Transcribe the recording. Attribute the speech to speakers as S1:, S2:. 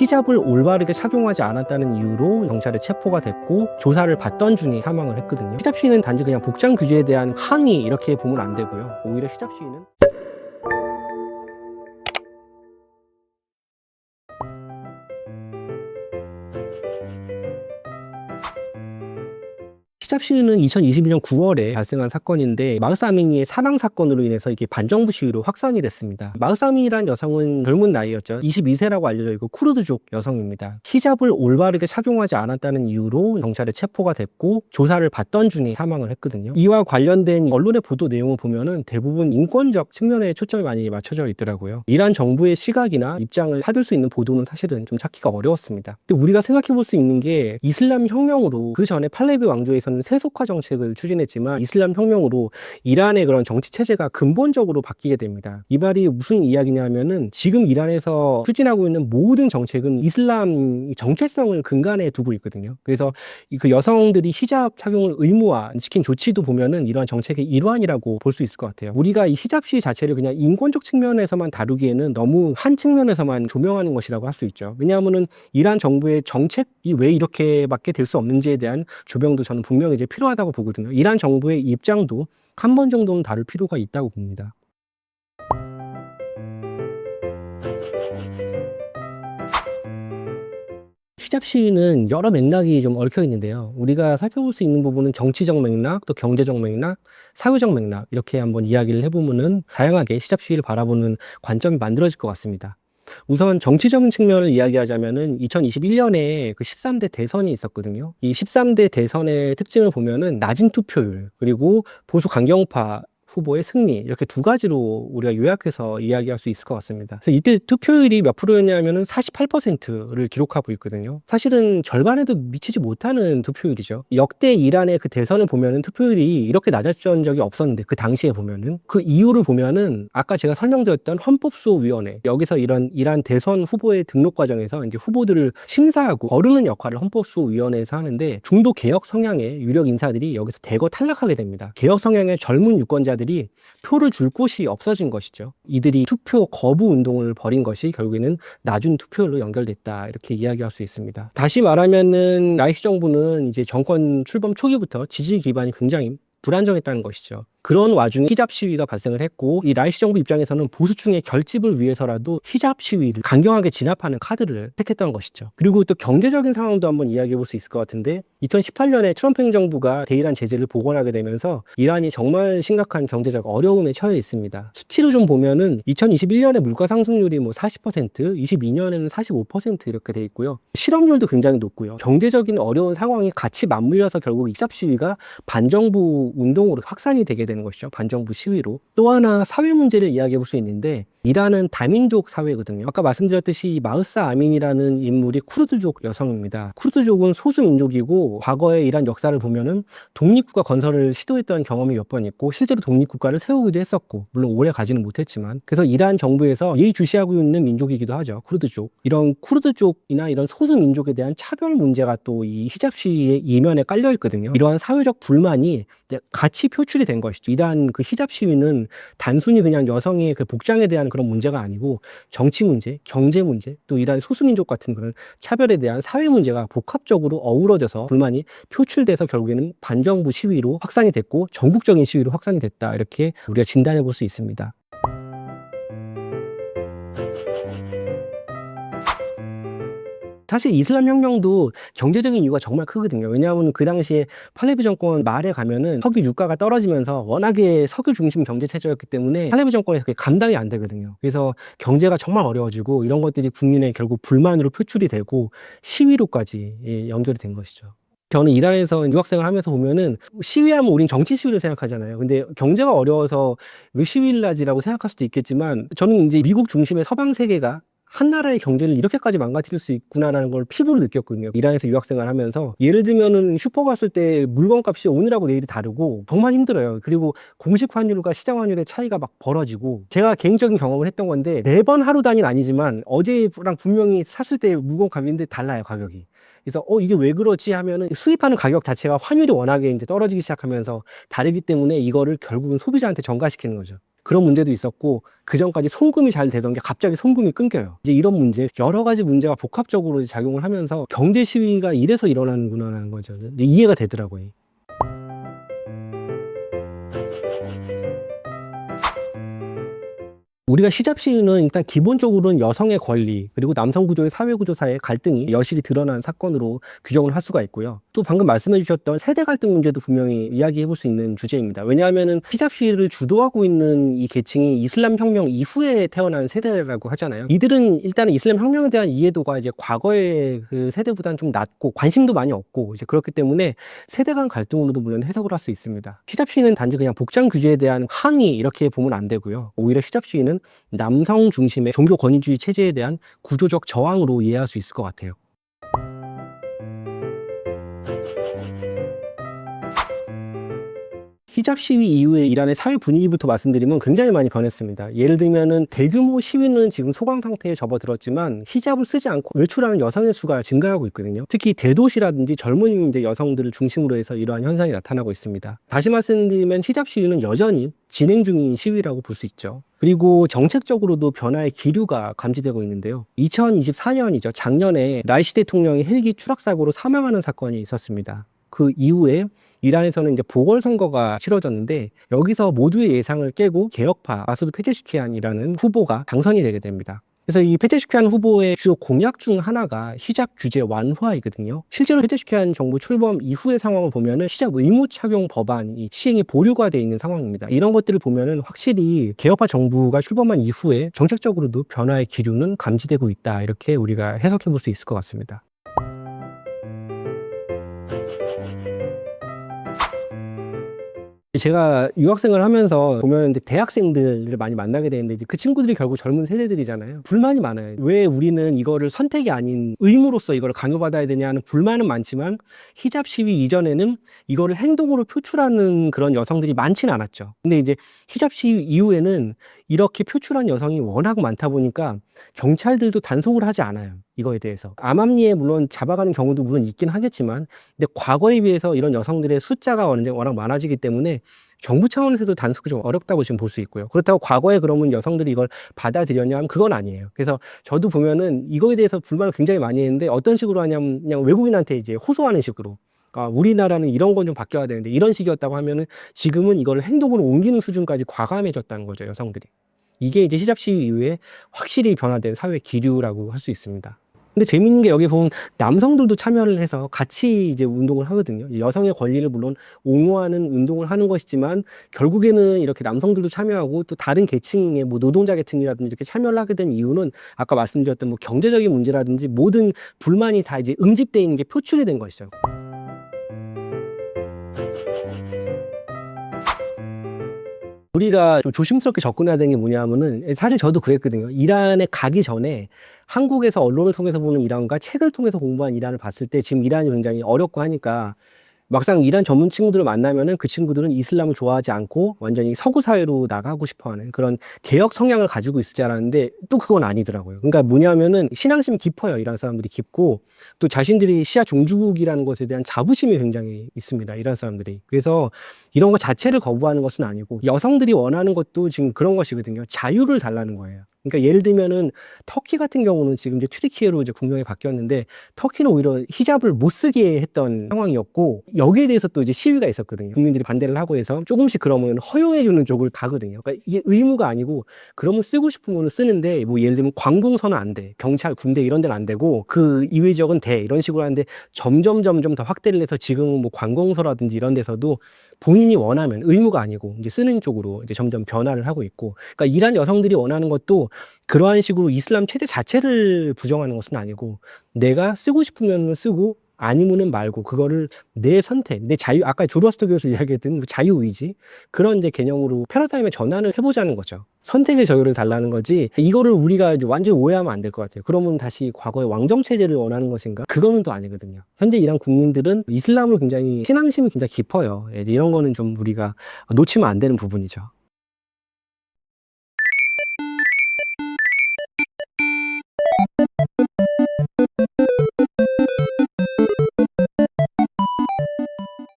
S1: 히잡을 올바르게 착용하지 않았다는 이유로 경찰에 체포가 됐고 조사를 받던 중에 사망을 했거든요. 히잡 시위는 단지 그냥 복장 규제에 대한 항의 이렇게 보면 안 되고요. 오히려 히잡 시위는 히잡 시위는 2022년 9월에 발생한 사건인데 마흐사 아미니의 사망 사건으로 인해서 이게 반정부 시위로 확산이 됐습니다. 마흐사 아미니라는 여성은 젊은 나이였죠. 22세라고 알려져 있고 쿠르드족 여성입니다. 히잡을 올바르게 착용하지 않았다는 이유로 경찰에 체포가 됐고 조사를 받던 중에 사망을 했거든요. 이와 관련된 언론의 보도 내용을 보면은 대부분 인권적 측면에 초점이 많이 맞춰져 있더라고요. 이란 정부의 시각이나 입장을 찾을 수 있는 보도는 사실은 좀 찾기가 어려웠습니다. 근데 우리가 생각해 볼 수 있는 게 이슬람 혁명으로 그 전에 팔레비 왕조에서는 세속화 정책을 추진했지만 이슬람 혁명으로 이란의 그런 정치 체제가 근본적으로 바뀌게 됩니다. 이 말이 무슨 이야기냐면은 지금 이란에서 추진하고 있는 모든 정책은 이슬람 정체성을 근간에 두고 있거든요. 그래서 이그 여성들이 히잡 착용을 의무화 시킨 조치도 보면은 이러한 정책의 일환이라고 볼 수 있을 것 같아요. 우리가 이 히잡 시위 자체를 그냥 인권적 측면에서만 다루기에는 너무 한 측면에서만 조명하는 것이라고 할 수 있죠. 왜냐하면은 이란 정부의 정책이 왜 이렇게밖에 될 수 없는지에 대한 조명도 저는 분명히 이제 필요하다고 보거든요. 이란 정부의 입장도 한 번 정도는 다룰 필요가 있다고 봅니다. 히잡 시위는 여러 맥락이 좀 얽혀 있는데요. 우리가 살펴볼 수 있는 부분은 정치적 맥락, 또 경제적 맥락, 사회적 맥락 이렇게 한번 이야기를 해보면은 다양하게 히잡 시위를 바라보는 관점이 만들어질 것 같습니다. 우선 정치적인 측면을 이야기하자면은 2021년에 그 13대 대선이 있었거든요. 이 13대 대선의 특징을 보면은 낮은 투표율 그리고 보수 강경파 후보의 승리 이렇게 두 가지로 우리가 요약해서 이야기할 수 있을 것 같습니다. 그래서 이때 투표율이 몇 프로였냐면은 48%를 기록하고 있거든요. 사실은 절반에도 미치지 못하는 투표율이죠. 역대 이란의 그 대선을 보면은 투표율이 이렇게 낮았던 적이 없었는데 그 당시에 보면은 그 이유를 보면은 아까 제가 설명드렸던 헌법수호위원회 여기서 이런 이란 대선 후보의 등록 과정에서 이제 후보들을 심사하고 거르는 역할을 헌법수호위원회에서 하는데 중도 개혁 성향의 유력 인사들이 여기서 대거 탈락하게 됩니다. 개혁 성향의 젊은 유권자 들이 표를 줄 곳이 없어진 것이죠. 이들이 투표 거부 운동을 벌인 것이 결국에는 낮은 투표율로 연결됐다 이렇게 이야기할 수 있습니다. 다시 말하면은 라이시 정부는 이제 정권 출범 초기부터 지지 기반이 굉장히 불안정했다는 것이죠. 그런 와중에 히잡 시위가 발생을 했고 이 라이시 정부 입장에서는 보수층의 결집을 위해서라도 히잡 시위를 강경하게 진압하는 카드를 택했던 것이죠. 그리고 또 경제적인 상황도 한번 이야기해 볼 수 있을 것 같은데 2018년에 트럼프 행정부가 대이란 제재를 복원하게 되면서 이란이 정말 심각한 경제적 어려움에 처해 있습니다. 수치로 좀 보면은 2021년에 물가 상승률이 뭐 40%, 22년에는 45% 이렇게 돼 있고요. 실업률도 굉장히 높고요. 경제적인 어려운 상황이 같이 맞물려서 결국 히잡 시위가 반정부 운동으로 확산이 되게 되는 것이죠. 반정부 시위로. 또 하나 사회 문제를 이야기해 볼 수 있는데 이란은 다민족 사회거든요. 아까 말씀드렸듯이 이 마흐사 아민이라는 인물이 쿠르드족 여성입니다. 쿠르드족은 소수 민족이고 과거의 이란 역사를 보면은 독립국가 건설을 시도했던 경험이 몇 번 있고 실제로 독립국가를 세우기도 했었고 물론 오래 가지는 못했지만 그래서 이란 정부에서 예의주시하고 있는 민족이기도 하죠. 쿠르드족. 이런 쿠르드족이나 이런 소수 민족에 대한 차별 문제가 또 이 히잡 시위의 이면에 깔려 있거든요. 이러한 사회적 불만이 같이 표출이 된 것이죠. 이란 그 히잡 시위는 단순히 그냥 여성의 그 복장에 대한 그런 문제가 아니고 정치 문제, 경제 문제, 또 이란 소수민족 같은 그런 차별에 대한 사회 문제가 복합적으로 어우러져서 불만이 표출돼서 결국에는 반정부 시위로 확산이 됐고 전국적인 시위로 확산이 됐다 이렇게 우리가 진단해 볼 수 있습니다. 사실 이슬람 혁명도 경제적인 이유가 정말 크거든요. 왜냐하면 그 당시에 팔레비 정권 말에 가면은 석유 유가가 떨어지면서 워낙에 석유 중심 경제 체제였기 때문에 팔레비 정권에서 그게 감당이 안 되거든요. 그래서 경제가 정말 어려워지고 이런 것들이 국민의 결국 불만으로 표출이 되고 시위로까지 예, 연결이 된 것이죠. 저는 이란에서 유학생을 하면서 보면은 시위하면 우린 정치 시위를 생각하잖아요. 근데 경제가 어려워서 왜 시위를 하지라고 생각할 수도 있겠지만 저는 이제 미국 중심의 서방 세계가 한 나라의 경제를 이렇게까지 망가뜨릴 수 있구나라는 걸 피부로 느꼈거든요. 이란에서 유학생활 하면서 예를 들면은 슈퍼 갔을 때 물건값이 오늘하고 내일이 다르고 정말 힘들어요. 그리고 공식 환율과 시장 환율의 차이가 막 벌어지고 제가 개인적인 경험을 했던 건데 매번 하루 단위는 아니지만 어제랑 분명히 샀을 때 물건값인데 달라요 가격이. 그래서 어 이게 왜 그렇지 하면은 수입하는 가격 자체가 환율이 워낙에 이제 떨어지기 시작하면서 다르기 때문에 이거를 결국은 소비자한테 전가시키는 거죠. 그런 문제도 있었고 그 전까지 송금이 잘 되던 게 갑자기 송금이 끊겨요. 이제 이런 문제 여러 가지 문제가 복합적으로 작용을 하면서 경제 시위가 이래서 일어나는구나라는 거죠. 이해가 되더라고요. 우리가 시잡 시위는 일단 기본적으로는 여성의 권리 그리고 남성 구조의 사회 구조 사이의 갈등이 여실히 드러난 사건으로 규정을 할 수가 있고요. 또 방금 말씀해 주셨던 세대 갈등 문제도 분명히 이야기해 볼 수 있는 주제입니다. 왜냐하면은 히잡 시위를 주도하고 있는 이 계층이 이슬람 혁명 이후에 태어난 세대라고 하잖아요. 이들은 일단은 이슬람 혁명에 대한 이해도가 이제 과거의 그 세대보다는 좀 낮고 관심도 많이 없고 이제 그렇기 때문에 세대 간 갈등으로도 물론 해석을 할 수 있습니다. 히잡 시위는 단지 그냥 복장 규제에 대한 항의 이렇게 보면 안 되고요. 오히려 히잡 시위는 남성 중심의 종교 권위주의 체제에 대한 구조적 저항으로 이해할 수 있을 것 같아요. 히잡 시위 이후에 이란의 사회 분위기부터 말씀드리면 굉장히 많이 변했습니다. 예를 들면은 대규모 시위는 지금 소강 상태에 접어들었지만 히잡을 쓰지 않고 외출하는 여성의 수가 증가하고 있거든요. 특히 대도시라든지 젊은 이제 여성들을 중심으로 해서 이러한 현상이 나타나고 있습니다. 다시 말씀드리면 히잡 시위는 여전히 진행 중인 시위라고 볼 수 있죠. 그리고 정책적으로도 변화의 기류가 감지되고 있는데요. 2024년이죠. 작년에 라이시 대통령이 헬기 추락 사고로 사망하는 사건이 있었습니다. 그 이후에 이란에서는 이제 보궐선거가 치러졌는데 여기서 모두의 예상을 깨고 개혁파 마수드 페제슈키안이라는 후보가 당선이 되게 됩니다. 그래서 이 페제슈키안 후보의 주요 공약 중 하나가 히잡 규제 완화이거든요. 실제로 페제슈키안 정부 출범 이후의 상황을 보면은 히잡 의무 착용 법안이 시행이 보류가 돼 있는 상황입니다. 이런 것들을 보면은 확실히 개혁파 정부가 출범한 이후에 정책적으로도 변화의 기류는 감지되고 있다. 이렇게 우리가 해석해 볼 수 있을 것 같습니다. 제가 유학생을 하면서 보면 이제 대학생들을 많이 만나게 되는데 이제 그 친구들이 결국 젊은 세대들이잖아요. 불만이 많아요. 왜 우리는 이거를 선택이 아닌 의무로서 이거를 강요받아야 되냐는 불만은 많지만 히잡 시위 이전에는 이거를 행동으로 표출하는 그런 여성들이 많지는 않았죠. 근데 이제 히잡 시위 이후에는 이렇게 표출한 여성이 워낙 많다 보니까 경찰들도 단속을 하지 않아요. 이거에 대해서. 암암리에 물론 잡아가는 경우도 물론 있긴 하겠지만, 근데 과거에 비해서 이런 여성들의 숫자가 워낙 많아지기 때문에 정부 차원에서도 단속이 좀 어렵다고 지금 볼 수 있고요. 그렇다고 과거에 그러면 여성들이 이걸 받아들였냐 하면 그건 아니에요. 그래서 저도 보면은 이거에 대해서 불만을 굉장히 많이 했는데 어떤 식으로 하냐면 그냥 외국인한테 이제 호소하는 식으로. 아, 우리나라는 이런 건 좀 바뀌어야 되는데 이런 식이었다고 하면은 지금은 이거를 행동으로 옮기는 수준까지 과감해졌다는 거죠, 여성들이. 이게 이제 시잡 시위 이후에 확실히 변화된 사회 기류라고 할 수 있습니다. 근데 재밌는 게 여기 보면 남성들도 참여를 해서 같이 이제 운동을 하거든요. 여성의 권리를 물론 옹호하는 운동을 하는 것이지만 결국에는 이렇게 남성들도 참여하고 또 다른 계층의 뭐 노동자 계층이라든지 이렇게 참여를 하게 된 이유는 아까 말씀드렸던 뭐 경제적인 문제라든지 모든 불만이 다 이제 응집돼 있는 게 표출이 된 것이죠. 우리가 좀 조심스럽게 접근해야 되는 게 뭐냐면은 사실 저도 그랬거든요. 이란에 가기 전에 한국에서 언론을 통해서 보는 이란과 책을 통해서 공부한 이란을 봤을 때 지금 이란이 굉장히 어렵고 하니까 막상 이란 전문 친구들을 만나면은 그 친구들은 이슬람을 좋아하지 않고 완전히 서구 사회로 나가고 싶어 하는 그런 개혁 성향을 가지고 있을 줄 알았는데 또 그건 아니더라고요. 그러니까 뭐냐면은 신앙심이 깊어요. 이란 사람들이 깊고 또 자신들이 시아 종주국이라는 것에 대한 자부심이 굉장히 있습니다. 이란 사람들이. 그래서 이런 것 자체를 거부하는 것은 아니고 여성들이 원하는 것도 지금 그런 것이거든요. 자유를 달라는 거예요. 그러니까 예를 들면은 터키 같은 경우는 지금 이제 튀르키예로 이제 국명이 바뀌었는데 터키는 오히려 히잡을 못 쓰게 했던 상황이었고 여기에 대해서 또 이제 시위가 있었거든요. 국민들이 반대를 하고 해서 조금씩 그러면 허용해 주는 쪽을 가거든요. 그러니까 이게 의무가 아니고 그러면 쓰고 싶으면 쓰는데 뭐 예를 들면 관공서는 안 돼. 경찰, 군대 이런 데는 안 되고 그 이외 지역은 돼. 이런 식으로 하는데 점점 점점 더 확대를 해서 지금은 뭐 관공서라든지 이런 데서도 본인이 원하면 의무가 아니고 이제 쓰는 쪽으로 이제 점점 변화를 하고 있고 그러니까 이란 여성들이 원하는 것도 그러한 식으로 이슬람 체제 자체를 부정하는 것은 아니고 내가 쓰고 싶으면 쓰고 아니면은 말고 그거를 내 선택, 내 자유 아까 조로스터 교수 이야기했던 그 자유 의지 그런 이제 개념으로 패러다임의 전환을 해보자는 거죠. 선택의 자유를 달라는 거지 이거를 우리가 이제 완전히 오해하면 안 될 것 같아요. 그러면 다시 과거의 왕정 체제를 원하는 것인가? 그거는 또 아니거든요. 현재 이란 국민들은 이슬람을 굉장히 신앙심이 굉장히 깊어요. 예, 이런 거는 좀 우리가 놓치면 안 되는 부분이죠.